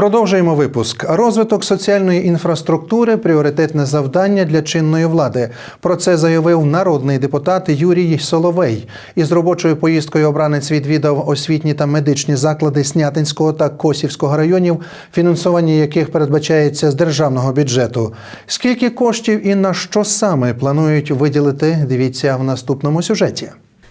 Продовжуємо випуск. Розвиток соціальної інфраструктури пріоритетне завдання для чинної влади. Про це заявив народний депутат Юрій Соловей. Із робочою поїздкою обранець відвідав освітні та медичні заклади Снятинського та Косівського районів, фінансування яких передбачається з державного бюджету. Скільки коштів і на що саме планують виділити? Дивіться в наступному сюжеті.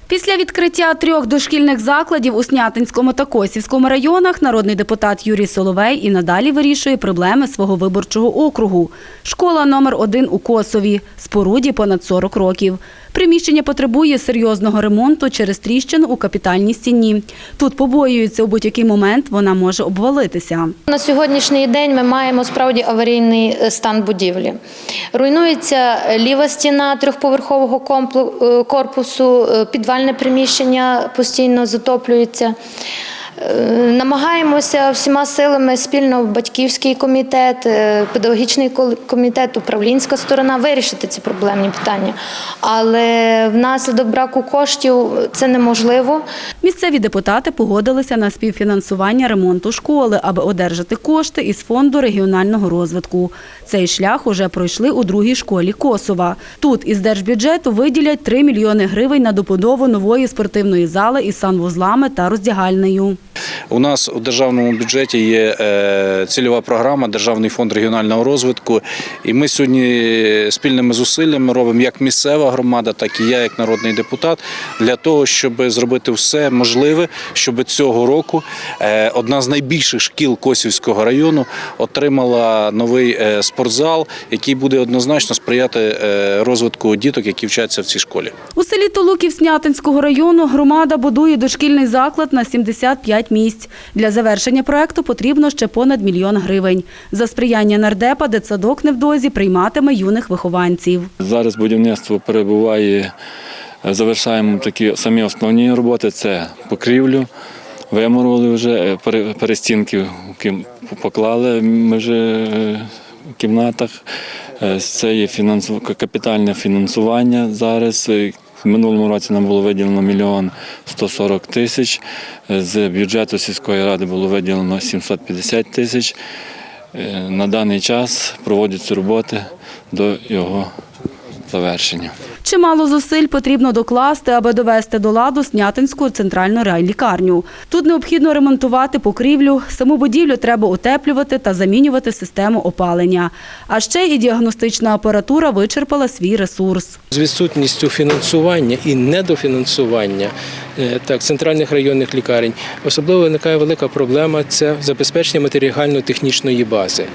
Після відкриття трьох дошкільних закладів у Снятинському та Косівському районах народний депутат Юрій Соловей і надалі вирішує проблеми свого виборчого округу. Школа номер один у Косові, споруді понад 40 років. Приміщення потребує серйозного ремонту через тріщину у капітальній стіні. Тут побоюються, у будь-який момент вона може обвалитися. На сьогоднішній день ми маємо справді аварійний е, стан будівлі. Руйнується ліва стіна трьохповерхового е, корпусу, е, підвальне приміщення постійно затоплюється. Е, Намагаємося всіма силами спільно батьківський комітет, е, педагогічний комітет, управлінська сторона вирішити ці проблемні питання. Але внаслідок браку коштів це неможливо. Місцеві депутати погодилися на співфінансування ремонту школи, аби одержати кошти із фонду регіонального розвитку. Цей шлях уже пройшли у другій школі Косова. Тут із держбюджету виділять 3 мільйони гривень на добудову нової спортивної зали із санвузлами та роздягальнею. У нас у державному бюджеті є е, цільова програма Державний фонд регіонального розвитку. І ми сьогодні спільними зусиллями робимо як місцева громада, так і я, як народний депутат, для того, щоб зробити все можливе, щоб цього року е, одна з найбільших шкіл Косівського району отримала новий е, спортзал, який буде однозначно сприяти розвитку діток, які вчаться в цій школі. У селі Толуків Снятинського району громада будує дошкільний заклад на 75 місць. Для завершення проекту потрібно ще понад мільйон гривень. За сприяння нардепа дитсадок невдовзі прийматиме юних вихованців. Зараз будівництво перебуває, е, завершаємо такі самі основні роботи. Це покрівлю, вимурували вже, е, перестінки поклали вже е, кімнатах. Це є фінансу- капітальне фінансування зараз. В минулому році нам було виділено мільйон 140 тисяч. З бюджету сільської ради було виділено 750 тисяч. Е, На даний час проводяться роботи до його завершення. Чимало зусиль потрібно докласти, аби довести до ладу Снятинську центральну райлікарню. Тут необхідно ремонтувати покрівлю, саму будівлю треба утеплювати та замінювати систему опалення. А ще і діагностична апаратура вичерпала свій ресурс. З відсутністю фінансування і недофінансування так, центральних районних лікарень особливо виникає велика проблема це забезпечення матеріально-технічної бази.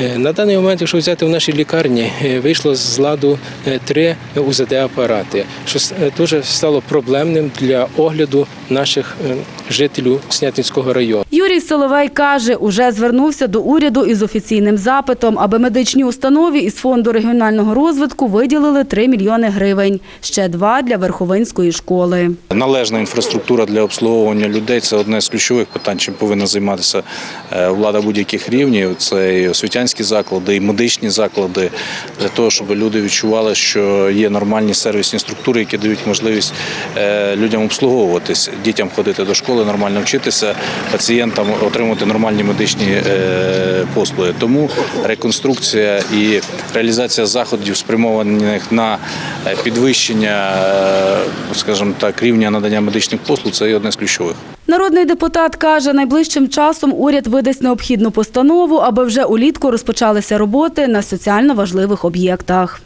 Е, На даний момент, якщо взяти в нашій лікарні, е, вийшло з ладу е, три УЗД-апарати, що е, дуже стало проблемним для огляду наших е, жителів Снятинського району. Юрій Соловей каже, уже звернувся до уряду із офіційним запитом, аби медичній установі із фонду регіонального розвитку виділили 3 мільйони гривень, ще два для Верховинської школи. Належна інфраструктура для обслуговування людей це одне з ключових питань, чим повинна займатися е, влада будь-яких рівнів. Це і освітянські заклади, і медичні заклади, для того, щоб люди відчували, що є нормальні сервісні структури, які дають можливість е, людям обслуговуватись, дітям ходити до школи, нормально вчитися, пацієнтам отримувати нормальні медичні е, послуги. Тому реконструкція і реалізація заходів, спрямованих на підвищення, скажімо так, рівня надання медичних послуг, це одне з ключових. Народний депутат каже, найближчим часом уряд видасть необхідну постанову, аби вже улітку розпочалися роботи на соціально важливих об'єктах.